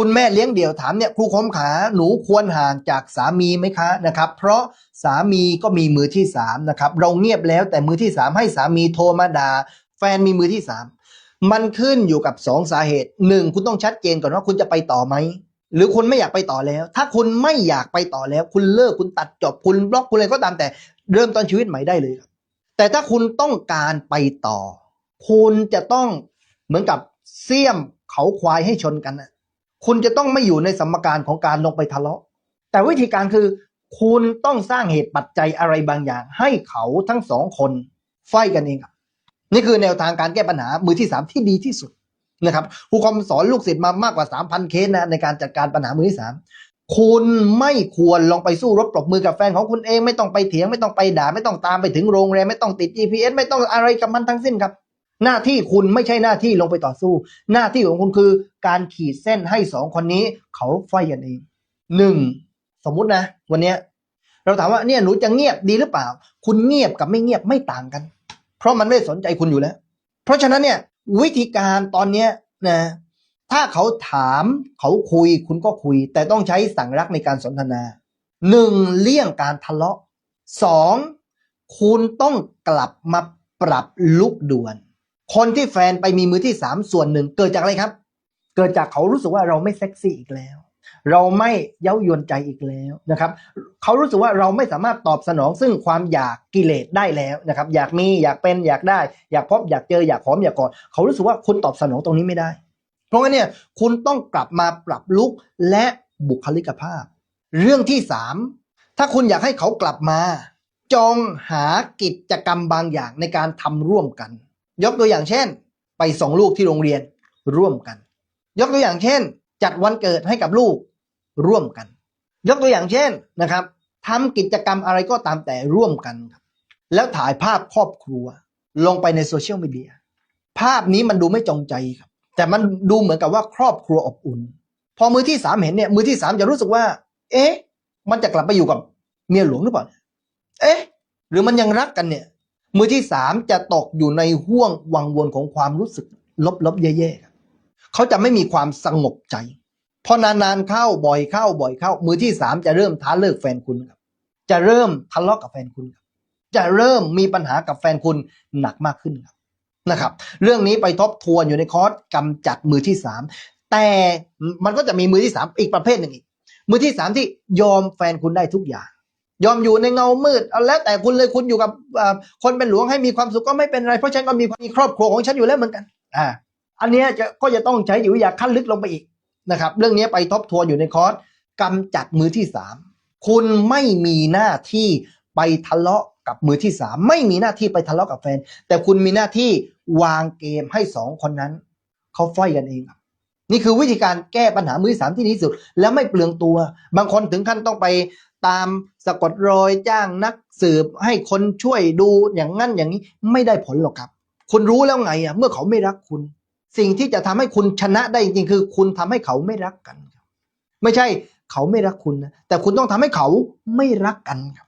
คุณแม่เลี้ยงเดี่ยวถามเนี่ยครูคมขาหนูควรห่างจากสามีไหมคะนะครับ เพราะสามีก็มีมือที่สามนะครับ เราเงียบแล้วแต่มือที่สามให้สามีโทรมาด่าแฟนมีมือที่สามมันขึ้นอยู่กับสองสาเหตุหนึ่งคุณต้องชัดเจนก่อนว่าคุณจะไปต่อไหมหรือคุณไม่อยากไปต่อแล้ว ถ้าคุณไม่อยากไปต่อแล้ว คุณเลิกคุณตัดจบคุณบล็อกคุณอะไรก็ตามแต่เริ่มต้นชีวิตใหม่ได้เลยครับ แต่ถ้าคุณต้องการไปต่อ คุณจะต้องเหมือนกับเสี่ยมเขาควายให้ชนกันนะ คุณจะต้องไม่อยู่ในสมการของการลงไปทะเลาะ แต่วิธีการคือ คุณต้องสร้างเหตุปัจจัยอะไรบางอย่าง ให้เขาทั้งสองคนไฟกันเองครับ นี่คือแนวทางการแก้ปัญหามือที่สามที่ดีที่สุดนะครับครูคอมสอนลูกศิษย์มามากกว่า 3,000 เคสนะในการจัดการปัญหามือที่สามคุณไม่ควรลองไปสู้รบปรบมือกับแฟนของคุณเองไม่ต้องไปเถียงไม่ต้องไปด่า ไม่ต้องตามไปถึงโรงแรมไม่ต้องติด GPS ไม่ต้องอะไรกับมันทั้งสิ้นครับ หน้าที่คุณไม่ใช่หน้าที่ลงไปต่อสู้ หน้าที่ของคุณคือการขีดเส้นให้สองคนนี้เขาไฟกันเองหนึ่งสมมุตินะ วันเนี้ยเราถามว่าเนี่ยหนูจะเงียบดีหรือเปล่า คุณเงียบกับไม่เงียบไม่ต่างกัน เพราะมันไม่สนใจคุณอยู่แล้ว เพราะฉะนั้นเนี่ยวิธีการตอนเนี้ยนะถ้าเขาถามเขาคุยคุณก็คุย แต่ต้องใช้สั่งรักในการสนทนาหนึ่งเลี่ยงการทะเลาะสองคุณต้องกลับมาปรับลุกด่วน คนที่แฟนไปมีมือที่สามส่วนหนึ่งเกิดจากอะไรครับ เกิดจากเขารู้สึกว่าเราไม่เซ็กซี่อีกแล้ว เราไม่เย้ายวนใจอีกแล้วนะครับ เขารู้สึกว่าเราไม่สามารถตอบสนองซึ่งความอยากกิเลสได้แล้วนะครับ อยากมีอยากเป็นอยากได้ อยากพบอยากเจออยากหอมอยากกอดเขารู้สึกว่าคุณตอบสนองตรงนี้ไม่ได้ เพราะงั้นเนี่ยคุณต้องกลับมาปรับลุกและบุคลิกภาพ เรื่องที่สามถ้าคุณอยากให้เขากลับมา จองหากิจกรรมบางอย่างในการทำร่วมกัน ยกตัวอย่างเช่น ไปส่งลูกที่โรงเรียนร่วมกัน ยกตัวอย่างเช่น จัดวันเกิดให้กับลูกร่วมกัน ยกตัวอย่างเช่นนะครับทำกิจกรรมอะไรก็ตามแต่ร่วมกันครับแล้วถ่ายภาพครอบครัว ลงไปในโซเชียลมีเดียภาพนี้มันดูไม่จงใจครับ แต่มันดูเหมือนกับว่าครอบครัวอบอุ่น พอมือที่สามเห็นเนี่ยมือที่สามจะรู้สึกว่า เอ๊ะ มันจะกลับไปอยู่กับเมียหลวงหรือเปล่า เอ๊ะ หรือมันยังรักกันเนี่ย มือที่สามจะตกอยู่ในห่วงวังวนของความรู้สึกลบๆแย่ๆเขาจะไม่มีความสงบใจพอนานๆเข้าบ่อยเข้าบ่อยเข้า มือที่สามจะเริ่มท้าเลิกแฟนคุณครับ จะเริ่มทะเลาะกับแฟนคุณครับ จะเริ่มมีปัญหากับแฟนคุณหนักมากขึ้นครับนะครับ เรื่องนี้ไปทบทวนอยู่ในคอร์สกำจัดมือที่สามแต่มันก็จะมีมือที่สามอีกประเภทหนึ่งอีกมือที่สามที่ยอมแฟนคุณได้ทุกอย่าง ยอมอยู่ในเงามืดเอาแล้วแต่คุณเลยคุณอยู่กับคนเป็นหลวงให้มีความสุขก็ไม่เป็นไร เพราะฉันก็มีมีครอบครัวของฉันอยู่แล้วเหมือนกัน อ่า อันนี้จะก็จะต้องใช้จิตวิทยาขั้นลึกลงไปอีกนะครับ เรื่องนี้ไปทบทวนอยู่ในคอร์สกำจัดมือที่สามคุณไม่มีหน้าที่ไปทะเลาะกับมือที่สามไม่มีหน้าที่ไปทะเลาะกับแฟน แต่คุณมีหน้าที่วางเกมให้สองคนนั้นเขาไฟกันเองนี่คือวิธีการแก้ปัญหามือสามที่ดีที่สุด แล้วไม่เปลืองตัว บางคนถึงขั้นต้องไป ตามสะกดรอยจ้างนักสืบให้คนช่วยดูอย่างนั้นอย่างนี้ไม่ได้ผลหรอกครับ คุณรู้แล้วไงอะเมื่อเขาไม่รักคุณ สิ่งที่จะทำให้คุณชนะได้จริงๆคือ คุณทำให้เขาไม่รักกันครับ ไม่ใช่เขาไม่รักคุณนะแต่คุณต้องทำให้เขาไม่รักกันครับ